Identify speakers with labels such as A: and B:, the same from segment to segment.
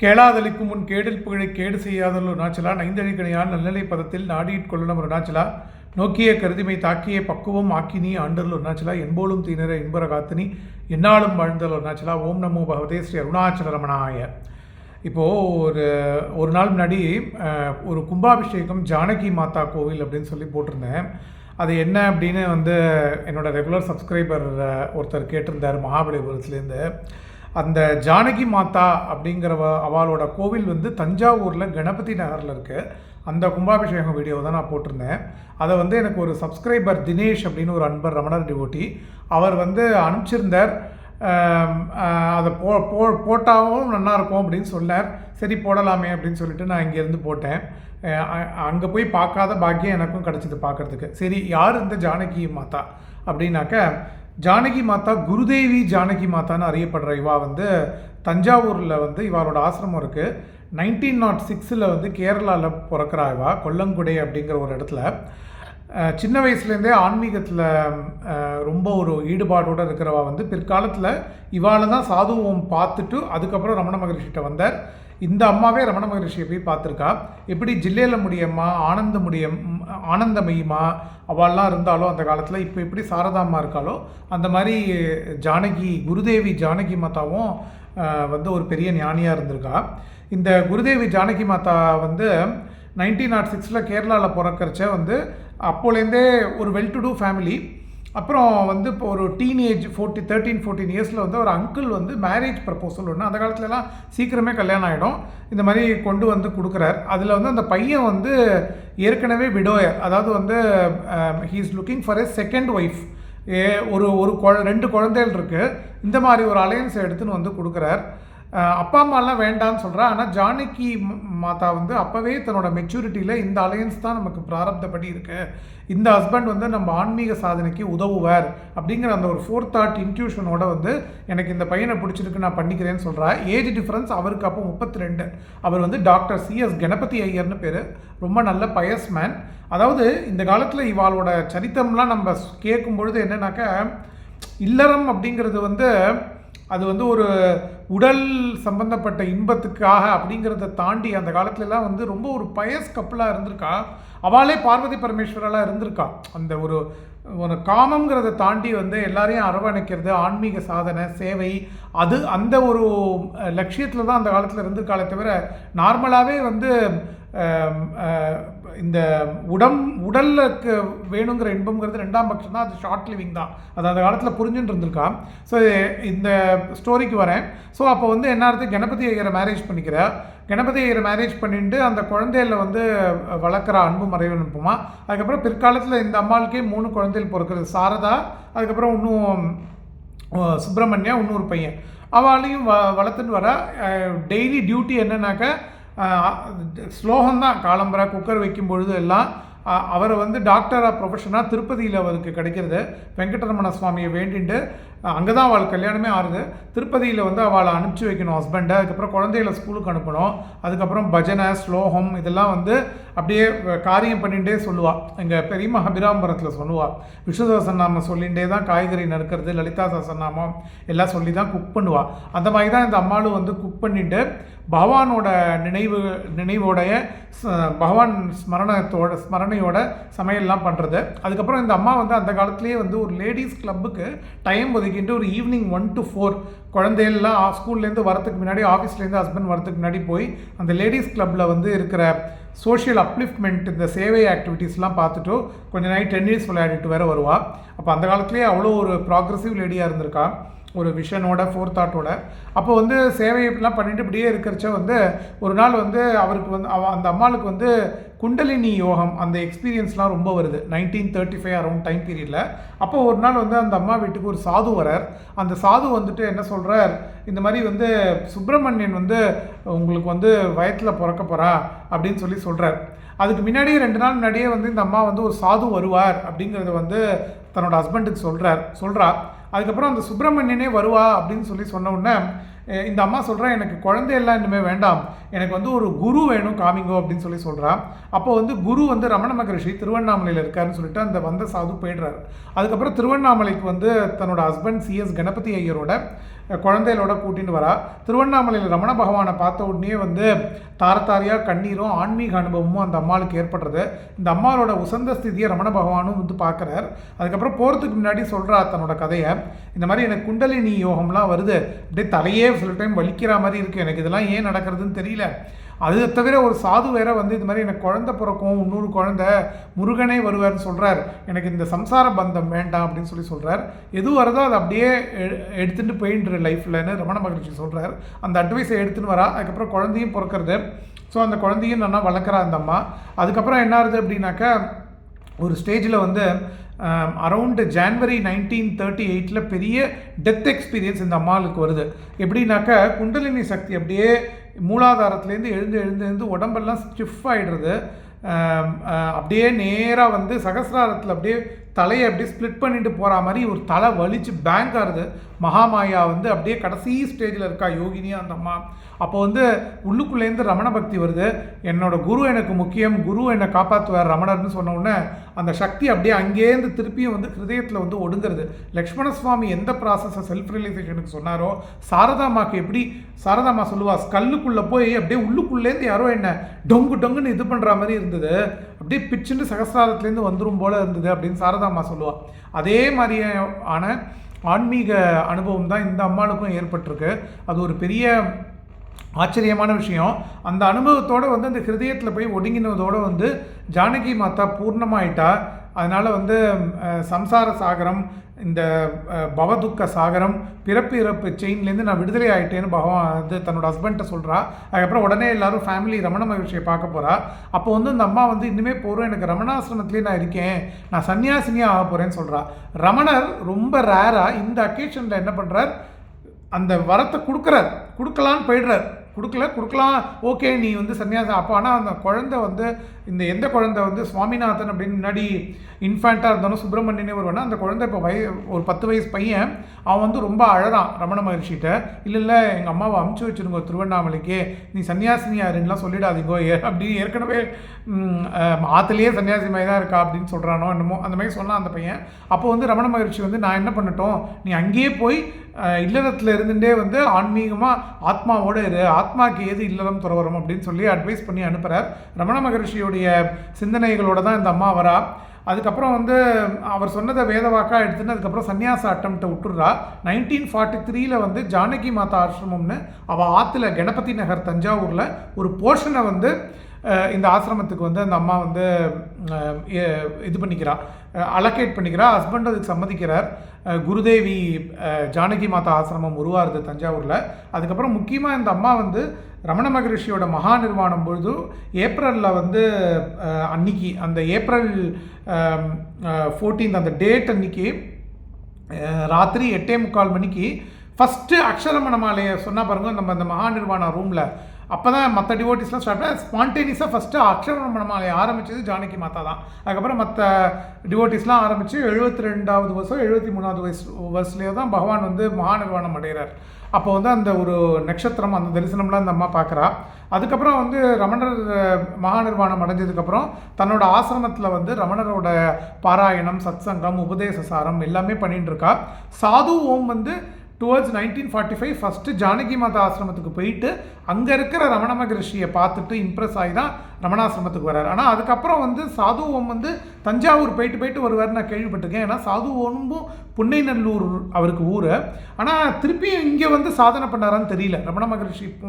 A: கேளாதளிக்கும் முன் கேடில் புகழை கேடு செய்யாதல் அருணாச்சலா நைந்தழிக்கணையால் நல்நிலை பதத்தில் நாடியிட் கொள்ளணும் அருணாச்சலா நோக்கிய கருதிமை தாக்கிய பக்குவம் ஆக்கினி ஆண்டல் அருணாச்சலா என்போலும் தீனர இன்பர காத்தினி என்னாலும் வாழ்ந்தல் அருணாச்சலா ஓம் நமோ பகவதே ஸ்ரீ அருணாச்சல ரமணாய. இப்போது ஒரு ஒரு நாள் முன்னாடி ஒரு கும்பாபிஷேகம் ஜானகி மாதா கோவில் அப்படின்னு சொல்லி போட்டிருந்தேன். அது என்ன அப்படின்னு வந்து என்னோட ரெகுலர் சப்ஸ்கிரைபர் ஒருத்தர் கேட்டிருந்தார் மகாபலிபுரத்துலேருந்து. அந்த ஜானகி மாதா அப்படிங்கிற அவளோட கோவில் வந்து தஞ்சாவூரில் கணபதி நகரில் இருக்குது அந்த கும்பாபிஷேகம் வீடியோ தான் நான் போட்டிருந்தேன். அதை வந்து எனக்கு ஒரு சப்ஸ்கிரைபர் தினேஷ் அப்படின்னு ஒரு அன்பர் ரமணர் டிவோட்டி அவர் வந்து அனுப்பிச்சிருந்தார். அதை போ போ போட்டாவும் நல்லாயிருக்கும் அப்படின்னு சொன்னார். சரி போடலாமே அப்படின்னு சொல்லிட்டு நான் இங்கேருந்து போட்டேன். அங்கே போய் பார்க்காத பாக்கியம் எனக்கும் கிடச்சிது பார்க்கறதுக்கு. சரி யார் இந்த ஜானகி மாதா அப்படின்னாக்க ஜானகி மாதா குருதேவி ஜானகி மாதான்னு அறியப்படுற இவா வந்து தஞ்சாவூரில் வந்து இவரோட ஆசிரமம் இருக்குது நைன்டீன் நாட் சிக்ஸில் வந்து கேரளாவில் பிறக்கிறா இவா கொல்லங்குடை அப்படிங்கிற ஒரு இடத்துல. சின்ன வயசுலேருந்தே ஆன்மீகத்தில் ரொம்ப ஒரு ஈடுபாடோடு இருக்கிறவா வந்து பிற்காலத்தில் இவாளை தான் சாதுவும் பார்த்துட்டு அதுக்கப்புறம் ரமண மகரிஷிகிட்ட வந்தார். இந்த அம்மாவே ரமண மகரிஷியை போய் பார்த்துருக்கா. எப்படி ஜில்லேல முடியம்மா ஆனந்த முடியம் ஆனந்தமயமா அவள்லாம் இருந்தாலோ அந்த காலத்தில் இப்போ எப்படி சாரதாம்மா இருக்காளோ அந்த மாதிரி ஜானகி குருதேவி ஜானகி மாதாவும் வந்து ஒரு பெரிய ஞானியாக இருந்திருக்கா. இந்த குருதேவி ஜானகி மாதா வந்து நைன்டீன் நாட் சிக்ஸில் கேரளாவில் பிறக்கிறச்ச வந்து அப்போலேருந்தே ஒரு வெல் டு டூ ஃபேமிலி அப்புறம் வந்து இப்போ ஒரு டீனேஜ் ஃபோர்ட்டி தேர்ட்டீன் ஃபோர்டீன் இயர்ஸில் வந்து ஒரு அங்கிள் வந்து மேரேஜ் ப்ரப்போசல் ஒன்று அந்த காலத்துலலாம் சீக்கிரமே கல்யாணம் ஆகிடும் இந்த மாதிரி கொண்டு வந்து கொடுக்குறார். அதில் வந்து அந்த பையன் வந்து ஏற்கனவே விடோயர் அதாவது வந்து he is looking for a second wife ஏ ஒரு ஒரு குழ ரெண்டு குழந்தைகள் இருக்குது இந்த மாதிரி ஒரு அலையன்ஸை எடுத்துன்னு வந்து கொடுக்குறார். அப்பா அம்மாலாம் வேண்டான்னு சொல்கிறா ஆனால் ஜானகி மாதா வந்து அப்போவே தன்னோட மெச்சூரிட்டியில் இந்த அலையன்ஸ் தான் நமக்கு பிராரப்தப்படி இருக்கு. இந்த ஹஸ்பண்ட் வந்து நம்ம ஆன்மீக சாதனைக்கு உதவுவார் அப்படிங்கிற அந்த ஒரு ஃபோர்த் தாட் இன்ட்யூஷனோட வந்து எனக்கு இந்த பையனை பிடிச்சிருக்கு நான் பண்ணிக்கிறேன்னு சொல்கிறா ஏஜ் டிஃப்ரென்ஸ் அவருக்கு அப்போ முப்பத்தி ரெண்டு அவர் வந்து டாக்டர் சிஎஸ் கணபதி ஐயர்னு பேர். ரொம்ப நல்ல பயஸ் மேன் அதாவது இந்த காலத்தில் இவாளோட சரித்திரம்லாம் நம்ம கேட்கும் பொழுது இல்லறம் அப்படிங்கிறது வந்து அது வந்து ஒரு உடல் சம்பந்தப்பட்ட இன்பத்துக்காக அப்படிங்கிறத தாண்டி அந்த காலத்துலலாம் வந்து ரொம்ப ஒரு பயஸ் கப்பலாக இருந்திருக்கா? அவளே பார்வதி பரமேஸ்வரெல்லாம் இருந்திருக்கா? அந்த ஒரு ஒரு காமங்கிறத தாண்டி வந்து எல்லாரையும் அரவணைக்கிறது ஆன்மீக சாதனை சேவை அது அந்த ஒரு லட்சியத்தில் தான் அந்த காலத்தில் இருந்திருக்காலே தவிர நார்மலாகவே வந்து இந்த உடம் உடலுக்கு வேணுங்கிற இன்பம்ங்கிறது ரெண்டாம் பட்சம் தான் அது ஷார்ட் லிவிங் தான். அது அந்த காலத்தில் புரிஞ்சுட்டு இருந்திருக்கா. ஸோ இந்த ஸ்டோரிக்கு வரேன். ஸோ அப்போ வந்து என்ன அர்த்தம் கணபதி ஐயரை மேரேஜ் பண்ணிக்கிற. கணபதி ஐயரை மேரேஜ் பண்ணிட்டு அந்த குழந்தையில வந்து வளர்க்குற அன்பு மறைவு அனுப்புமா. அதுக்கப்புறம் பிற்காலத்தில் இந்த அம்மாளுக்கே மூணு குழந்தைகள் பிறக்கிறது. சாரதா அதுக்கப்புறம் இன்னும் சுப்பிரமணியா இன்னொரு பையன். அவளையும் வ வளர்த்துன்னு வர டெய்லி டியூட்டி என்னன்னாக்கா ஸ்லோகம் தான் காலம்பரை குக்கர் வைக்கும் பொழுது எல்லாம் அவரை வந்து டாக்டராக ப்ரொஃபஷனாக திருப்பதியில் அவருக்கு கிடைக்கிறது. வெங்கடரமண சுவாமியை வேண்டிட்டு அங்கே தான் அவள் கல்யாணமே ஆறுது. திருப்பதியில் வந்து அவளை அனுப்பிச்சி வைக்கணும் ஹஸ்பண்டை அதுக்கப்புறம் குழந்தைகளை ஸ்கூலுக்கு அனுப்பணும். அதுக்கப்புறம் பஜனை ஸ்லோகம் இதெல்லாம் வந்து அப்படியே காரியம் பண்ணிகிட்டே சொல்லுவாள் எங்கள் பெரியம்மா அபிராம்பரத்தில் சொல்லுவாள் விஷ்ணு சொல்லிகிட்டே தான் காய்கறி நறுக்கிறது லலிதா சஹஸ்ரநாமம் எல்லாம் சொல்லி தான் குக் பண்ணுவாள் அந்த மாதிரி தான் இந்த அம்மாளும் வந்து குக் பண்ணிட்டு பகவானோட நினைவு நினைவோடைய பகவான் ஸ்மரணத்தோட ஸ்மரணையோட சமையல்லாம் பண்ணுறது அதுக்கப்புறம் இந்த அம்மா வந்து அந்த காலத்துலேயே வந்து ஒரு லேடிஸ் கிளப்புக்கு டைம் ஒதுக்கிட்டு ஒரு ஈவினிங் ஒன் டு ஃபோர் குழந்தைகள்லாம் ஸ்கூல்லேருந்து வரதுக்கு முன்னாடி ஆஃபீஸ்லேருந்து ஹஸ்பண்ட் வரதுக்கு முன்னாடி போய் அந்த லேடிஸ் கிளப்பில் வந்து இருக்கிற சோஷியல் அப்லிஃப்ட்மெண்ட் இந்த சேவை ஆக்டிவிட்டீஸ்லாம் பார்த்துட்டு கொஞ்சம் நாள் டென்னிஸ் விளையாடிட்டு வேற வருவாள் அப்போ அந்த காலத்துலேயே அவ்வளோ ஒரு ப்ராக்ரஸிவ் லேடியாக இருந்திருக்கா. ஒரு விஷனோட ஃபோர் தாட்டோட அப்போ வந்து சேவையெல்லாம் பண்ணிட்டு இப்படியே இருக்கிறச்ச வந்து ஒரு நாள் வந்து அவருக்கு வந்து அவ அந்த அம்மாளுக்கு வந்து குண்டலினி யோகம் அந்த எக்ஸ்பீரியன்ஸ்லாம் ரொம்ப வருது. Nineteen thirty five around time பீரியடில் அப்போ ஒரு நாள் வந்து அந்த அம்மா வீட்டுக்கு ஒரு சாது வரார். அந்த சாது வந்துட்டு என்ன சொல்கிறார் இந்த மாதிரி வந்து சுப்பிரமணியன் வந்து உங்களுக்கு வந்து வயத்தில் பிறக்க போகிறா அப்படின்னு சொல்லி சொல்கிறார் அதுக்கு முன்னாடியே ரெண்டு நாள் முன்னாடியே வந்து இந்த அம்மா வந்து ஒரு சாது வருவார் அப்படிங்கிறத வந்து தன்னோட ஹஸ்பண்டுக்கு சொல்கிறார் சொல்கிறா அதுக்கப்புறம் அந்த சுப்பிரமணியனே வருவா அப்படின்னு சொல்லி சொன்ன உடனே இந்த அம்மா சொல்கிறேன் எனக்கு குழந்தையெல்லாம் இனிமேல் வேண்டாம். எனக்கு வந்து ஒரு குரு வேணும் காமிங்கோ அப்படின்னு சொல்லி சொல்கிறான் அப்போ வந்து குரு வந்து ரமண மகரிஷி திருவண்ணாமலையில் இருக்காருன்னு சொல்லிட்டு அந்த வந்த சாது போயிடுறாரு. அதுக்கப்புறம் திருவண்ணாமலைக்கு வந்து தன்னோட ஹஸ்பண்ட் சிஎஸ் கணபதி ஐயரோட குழந்தைகளோட கூட்டின்னு வரா. திருவண்ணாமலையில் ரமண பகவானை பார்த்த உடனே வந்து தாரத்தாரியாக கண்ணீரும் ஆன்மீக அனுபவமும் அந்த அம்மாளுக்கு ஏற்படுறது இந்த அம்மாவோட உசந்த ஸ்திதியை ரமண பகவானும் வந்து பார்க்குறார். அதுக்கப்புறம் போகிறதுக்கு முன்னாடி சொல்கிறா தன்னோட கதையை. இந்த மாதிரி எனக்கு குண்டலினி யோகம்லாம் வருது. அப்படியே தலையே சில டைம் வலிக்கிற மாதிரி இருக்குது எனக்கு இதெல்லாம் ஏன் நடக்கிறதுன்னு தெரியல. அது தவிர ஒரு சாது வேற வந்து இது மாதிரி எனக்கு குழந்த பிறக்கும் இன்னொரு குழந்த முருகனே வருவார்னு சொல்கிறார் எனக்கு இந்த சம்சார பந்தம் வேண்டாம் அப்படின்னு சொல்லி சொல்கிறார் எது வருதோ அதை அப்படியே எ- போயின்ற லைஃப்லன்னு ரமண மகிழ்ச்சி சொல்கிறார் அந்த அட்வைஸை எடுத்துன்னு வரா. அதுக்கப்புறம் குழந்தையும் பிறக்கிறது. ஸோ அந்த குழந்தையும் நல்லா வளர்க்குறா அந்த அம்மா. அதுக்கப்புறம் என்ன ஆகுது அப்படின்னாக்கா ஒரு ஸ்டேஜில் வந்து அரவுண்டு ஜான்வரி நைன்டீன் தேர்ட்டி எயிட்டில் பெரிய டெத் எக்ஸ்பீரியன்ஸ் இந்த அம்மாளுக்கு வருது. எப்படின்னாக்கா குண்டலினி சக்தி அப்படியே மூலாதாரத்துலேருந்து எழுந்து எழுந்து எழுந்து உடம்பெல்லாம் ஸ்டிஃப் ஆகிடுறது um, uh, அப்படியே நேராக வந்து சகசிராரத்தில் அப்படியே தலையை அப்படியே ஸ்ப்ளிட் பண்ணிட்டு போகிற மாதிரி ஒரு தலை வலிச்சு பேங்க் ஆகுது மகாமாயா வந்து அப்படியே கடைசி ஸ்டேஜில் இருக்கா யோகினியா அந்த அம்மா. அப்போ வந்து உள்ளுக்குள்ளேருந்து ரமண பக்தி வருது. என்னோட குரு எனக்கு முக்கியம் குரு என்னை காப்பாற்றுவார் ரமணர்னு சொன்ன உடனே அந்த சக்தி அப்படியே அங்கேருந்து திருப்பியும் வந்து ஹிருதயத்தில் வந்து ஒடுங்கிறது. லக்ஷ்மண சுவாமி எந்த ப்ராசஸை செல்ஃப் ரியலைசேஷனுக்கு சொன்னாரோ சாரதாமாக்கு எப்படி சாரதாமா சொல்லுவா ஸ்கல்லுக்குள்ளே போய் அப்படியே உள்ளுக்குள்ளேருந்து யாரோ என்ன டொங்கு டொங்குன்னு இது பண்ணுற மாதிரி இருந்தது. அப்படியே பிச்சுன்னு சகசிராரத்துலேருந்து வந்துடும் போல இருந்தது அப்படின்னு சாரதாமா சொல்லுவாள் அதே மாதிரியான ஆன்மீக அனுபவம் தான் இந்த அம்மாளுக்கும் ஏற்பட்டிருக்கு. அது ஒரு பெரிய ஆச்சரியமான விஷயம். அந்த அனுபவத்தோடு வந்து அந்த ஹிருதயத்தில் போய் ஒடுங்கினதோடு வந்து ஜானகி மாதா பூர்ணமாயிட்டா. அதனால் வந்து சம்சார சாகரம் இந்த பவதுக்க சாகரம் பிறப்பு இறப்பு செயின்லேருந்து நான் விடுதலை ஆகிட்டேன்னு பகவான் வந்து தன்னோட ஹஸ்பண்ட்டை சொல்கிறா அதுக்கப்புறம் உடனே எல்லாரும் ஃபேமிலி ரமண மகிழ்ச்சியை பார்க்க போகிறா அப்போ வந்து இந்த அம்மா வந்து இன்னுமே போகிறோம் எனக்கு ரமணாசிரமத்துலேயே நான் இருக்கேன். நான் சன்னியாசினியாக ஆக போகிறேன்னு சொல்கிறா ரமணர் ரொம்ப ரேராக இந்த அக்கேஷனில் என்ன பண்ணுறார் அந்த வரத்தை கொடுக்குறார். கொடுக்கலான்னு போயிடுறார். கொடுக்கல கொடுக்கலாம் ஓகே நீ வந்து சன்னியாசம் அப்போ ஆனால் அந்த குழந்தை வந்து இந்த எந்த குழந்தை வந்து சுவாமிநாதன் அப்படின்னு முன்னாடி இன்ஃபேண்ட்டாக இருந்தாலும் சுப்பிரமணியனே வருவானா அந்த குழந்தை இப்போ வய ஒரு பத்து வயசு பையன் அவன் வந்து ரொம்ப அழறான் ரமண மகிழ்ச்சிகிட்ட இல்லை இல்லை எங்கள் அம்மாவை அமுச்சு வச்சுருங்க திருவண்ணாமலைக்கு. நீ சன்னியாசினியாருன்னெலாம் சொல்லிடாதீங்கோ ஏ அப்படின்னு ஏற்கனவே ம், ஆத்துலேயே சன்னியாசி மாதிரி தான் இருக்கா அப்படின்னு சொல்கிறானோ என்னமோ அந்த மாதிரி சொன்னான் அந்த பையன். அப்போ வந்து ரமண மகிழ்ச்சி வந்து நான் என்ன பண்ணட்டும்? நீ அங்கேயே போய் இல்லறத்தில் இருந்துகிட்டே வந்து ஆன்மீகமாக ஆத்மாவோட இரு ஆத்மாக்கு ஏது இல்லறம் துறவரம் அப்படின்னு சொல்லி அட்வைஸ் பண்ணி அனுப்புகிறார் ரமண மகர்ஷியோடைய சிந்தனைகளோடு தான் இந்த அம்மா வரா. அதுக்கப்புறம் வந்து அவர் சொன்னதை வேதவாக்கா எடுத்துன்னு அதுக்கப்புறம் சன்னியாச அட்டம்ப்ட்டை விட்டுடுறா நைன்டீன் ஃபார்ட்டி த்ரீல வந்து ஜானகி மாதா ஆசிரமம்னு அவள் ஆற்றுல கணபதி நகர் தஞ்சாவூரில் ஒரு போர்ஷனை வந்து இந்த ஆசிரமத்துக்கு வந்து அந்த அம்மா வந்து இது பண்ணிக்கிறா. அலோகேட் பண்ணிக்கிறா. ஹஸ்பண்ட் அதுக்கு சம்மதிக்கிறார். குருதேவி ஜானகி மாதா ஆசிரமம் உருவாருது தஞ்சாவூரில். அதுக்கப்புறம் முக்கியமாக இந்த அம்மா வந்து ரமண மகரிஷியோட மகா நிர்வாணம் பொழுது ஏப்ரலில் வந்து அன்னைக்கு அந்த ஏப்ரல் ஃபோர்டீன்த் அந்த டேட் அன்னைக்கு ராத்திரி எட்டே முக்கால் மணிக்கு ஃபஸ்ட்டு அக்ஷரமண மாலையை சொன்னால் பாருங்க நம்ம அந்த மகா நிர்வாண ரூமில் அப்போ தான் மற்ற டிவோட்டிஸ்லாம் ஸ்டார்ட் ஸ்பான்டேனியஸாக ஃபஸ்ட்டு அக்ஷரமணமாலை ஆரம்பித்தது ஜானகி மாதா தான். அதுக்கப்புறம் மற்ற டிவோட்டிஸ்லாம் ஆரம்பித்து எழுபத்தி ரெண்டாவது வருஷம் எழுபத்தி மூணாவது வயசு வருஷத்துலேயே தான் பகவான் வந்து மகா நிர்வாணம் அடைகிறார். அப்போ வந்து அந்த ஒரு நட்சத்திரம் அந்த தரிசனம்லாம் அந்த அம்மா பார்க்குறா அதுக்கப்புறம் வந்து ரமணர் மகாநிர்வாணம் மகா நிர்வாணம் அடைஞ்சதுக்கப்புறம் தன்னோட ஆசிரமத்தில் வந்து ரமணரோட பாராயணம் சத்சங்கம் உபதேச சாரம் எல்லாமே பண்ணிட்டு இருக்கா. சாது ஓம் வந்து towards nineteen forty five first Janaki Mata ஆசிரமத்துக்கு போயிட்டு அங்கே இருக்கிற ரமண மகரிஷியை பார்த்துட்டு இம்ப்ரெஸ் ஆகி தான் ரமணாசிரமத்துக்கு வர்றார். ஆனால் அதுக்கப்புறம் வந்து சாதுவோம் வந்து தஞ்சாவூர் போயிட்டு போயிட்டு வருவார் நான் கேள்விப்பட்டிருக்கேன். ஏன்னா சாது புன்னைநல்லூர் அவருக்கு ஊர். ஆனால் திருப்பியும் இங்கே வந்து சாதனை பண்ணாரான்னு தெரியல. ரமண மகரிஷி இப்போ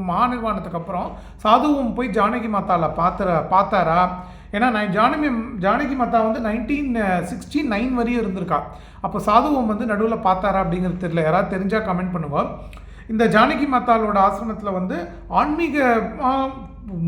A: அப்புறம் சாதுவும் போய் ஜானகி மாதாவில் பார்த்துற பார்த்தாரா? ஏன்னா நான் ஜானகி ஜானகி மாதா வந்து நைன்டீன் சிக்ஸ்டி நைன் வரையும் இருந்திருக்கா. அப்போ சாதுவம் வந்து நடுவில் பார்த்தாரா அப்படிங்கிறது தெரியல. யாராவது தெரிஞ்சால் கமெண்ட் பண்ணுவோம் இந்த ஜானகி மாதாவோட ஆசிரமத்தில் வந்து ஆன்மீக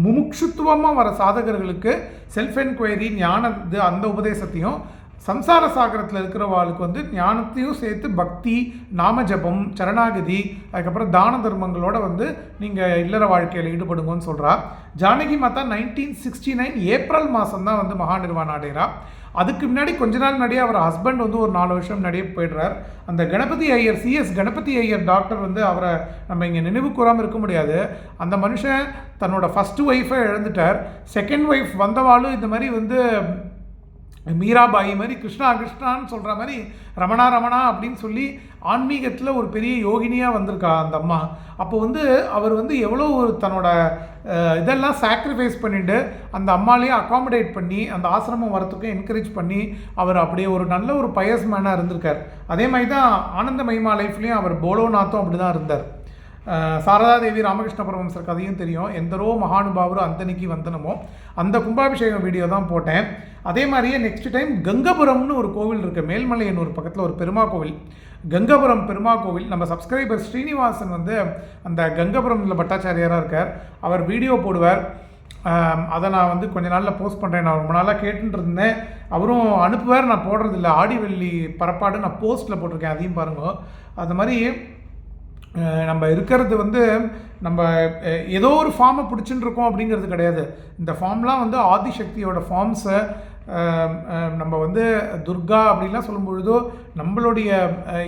A: முமுட்சுத்துவமாக வர சாதகர்களுக்கு செல்ஃப் என்கொயரி ஞானது அந்த உபதேசத்தையும் சம்சார சாகரத்தில் இருக்கிறவாளுக்கு வந்து ஞானத்தையும் சேர்த்து பக்தி நாம ஜபம் சரணாகதி அதுக்கப்புறம் தான தர்மங்களோட வந்து நீங்கள் இல்லற வாழ்க்கையில் ஈடுபடுங்கன்னு சொல்கிறா ஜானகி மாதா நைன்டீன் சிக்ஸ்டி நைன் ஏப்ரல் மாதம் தான் வந்து மகா நிர்வாணம் அடைகிறா அதுக்கு முன்னாடி கொஞ்ச நாள் முன்னாடியே அவர் ஹஸ்பண்ட் வந்து ஒரு நாலு வருஷம் முன்னாடியே போயிடுறார். அந்த கணபதி ஐயர் சிஎஸ் கணபதி ஐயர் டாக்டர் வந்து அவரை நம்ம இங்கே நினைவு கூறாமல் இருக்க முடியாது. அந்த மனுஷன் தன்னோட ஃபஸ்ட்டு ஒய்ஃபை இழந்துட்டார். செகண்ட் ஒய்ஃப் வந்தவாளும் இந்த மாதிரி வந்து மீராபாயி மாதிரி கிருஷ்ணா கிருஷ்ணான்னு சொல்கிற மாதிரி ரமணா ரமணா அப்படின்னு சொல்லி ஆன்மீகத்தில் ஒரு பெரிய யோகினியாக வந்திருக்கா அந்த அம்மா. அப்போ வந்து அவர் வந்து எவ்வளோ ஒரு தன்னோட இதெல்லாம் சாக்ரிஃபைஸ் பண்ணிட்டு அந்த அம்மாலேயே அக்காமடேட் பண்ணி அந்த ஆசிரமம் வரத்துக்கும் என்கரேஜ் பண்ணி அவர் அப்படியே ஒரு நல்ல ஒரு பயஸ் மேனாக இருந்திருக்கார். அதே மாதிரி தான் ஆனந்த மகிமா லைஃப்லேயும் அவர் போலோநாத்தும் அப்படி தான் இருந்தார். சாரதாதேவி சாரதா தேவி ராமகிருஷ்ண பரமஹம்சர் கதையும் தெரியும். எந்தரோ மகானுபாவரோ அந்தனைக்கு வந்தனமோ அந்த கும்பாபிஷேகம் வீடியோ தான் போட்டேன். அதே மாதிரியே நெக்ஸ்ட் டைம் கங்கபுரம்னு ஒரு கோவில் இருக்குது மேல்மலையனூர் ஒரு பக்கத்தில் ஒரு பெருமா கோவில். கங்கபுரம் பெருமா கோவில். நம்ம சப்ஸ்கிரைபர் ஸ்ரீனிவாசன் வந்து அந்த கங்கபுரம்ல பட்டாச்சாரியாராக இருக்கார். அவர் வீடியோ போடுவார். அதை நான் வந்து கொஞ்ச நாளில் போஸ்ட் பண்ணுறேன் நான் ரொம்ப நாளாக கேட்டுட்டு இருந்தேன் அவரும் அனுப்புவார். நான் போடுறதில்ல. ஆடிவெள்ளி பரப்பாடு நான் போஸ்ட்டில் போட்டிருக்கேன். அதையும் பாருங்க. அது மாதிரி நம்ம இருக்கிறது வந்து நம்ம ஏதோ ஒரு ஃபார்மை பிடிச்சின்னு இருக்கோம் அப்படிங்கிறது கிடையாது. இந்த ஃபார்ம்லாம் வந்து ஆதிசக்தியோட ஃபார்ம்ஸை நம்ம வந்து துர்கா அப்படின்லாம் சொல்லும்பொழுது நம்மளுடைய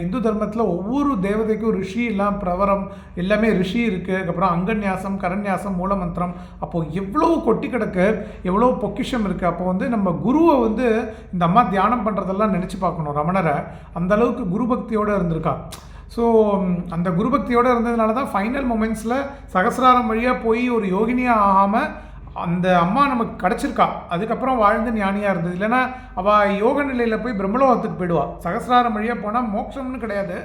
A: இந்து தர்மத்தில் ஒவ்வொரு தேவதைக்கும் ரிஷி எல்லாம் பிரவரம் எல்லாமே ரிஷி இருக்குது அதுக்கப்புறம் அங்கன்யாசம் கரண்யாசம் மூலமந்திரம். அப்போது எவ்வளோ கொட்டி கிடக்கு எவ்வளோ பொக்கிஷம் இருக்குது அப்போ வந்து நம்ம குருவை வந்து இந்த அம்மா தியானம் பண்ணுறதெல்லாம் நினச்சி பார்க்கணும் ரமணரை. அந்த அளவுக்கு குரு பக்தியோடு இருந்திருக்கா. ஸோ um, அந்த குருபக்தியோடு இருந்ததுனால தான் ஃபைனல் மூமெண்ட்ஸில் சகசிராரம் வழியாக போய் ஒரு யோகினியாக ஆகாமல் அந்த அம்மா நமக்கு கிடச்சிருக்கா. அதுக்கப்புறம் வாழ்ந்து ஞானியாக இருந்தது. இல்லைன்னா அவள் யோக நிலையில் போய் பிரம்மலோகத்துக்கு போயிடுவாள் சகசிராரம் வழியாக போனால் மோட்சம்னு கிடையாது.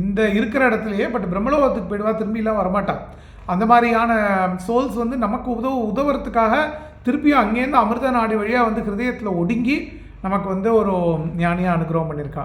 A: இந்த இருக்கிற இடத்துலையே பட் பிரம்மலோகத்துக்கு போயிடுவா திரும்பிலாம் வரமாட்டான் அந்த மாதிரியான சோல்ஸ் வந்து நமக்கு உதவு உதவுறதுக்காக திருப்பியும் அங்கேருந்து அமிர்த நாடு வழியாக வந்து ஹிருதயத்தில் ஒடுங்கி நமக்கு வந்து ஒரு ஞானியாக அனுகிரகம் பண்ணியிருக்கா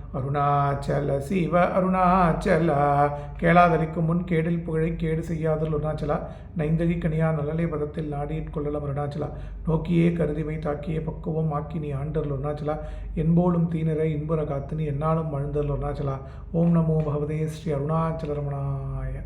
A: அருணாச்சல சிவ அருணாச்சல. கேளாதலிக்கு முன் கேடில் புகழை கேடு செய்யாதல் அருணாச்சலா. நைந்தழி கனியா நல்லலை பதத்தில் நாடியிற்கொள்ளலாம் அருணாச்சலா. நோக்கியே கருதிமை தாக்கிய பக்குவம் ஆக்கி நீ ஆண்டல் அருணாச்சலா. என்போலும் தீனரை இன்புற காத்து நீ என்னாலும் மழுந்தல் அருணாச்சலா. ஓம் நமோ பகவதே ஸ்ரீ அருணாச்சல ரமணாய.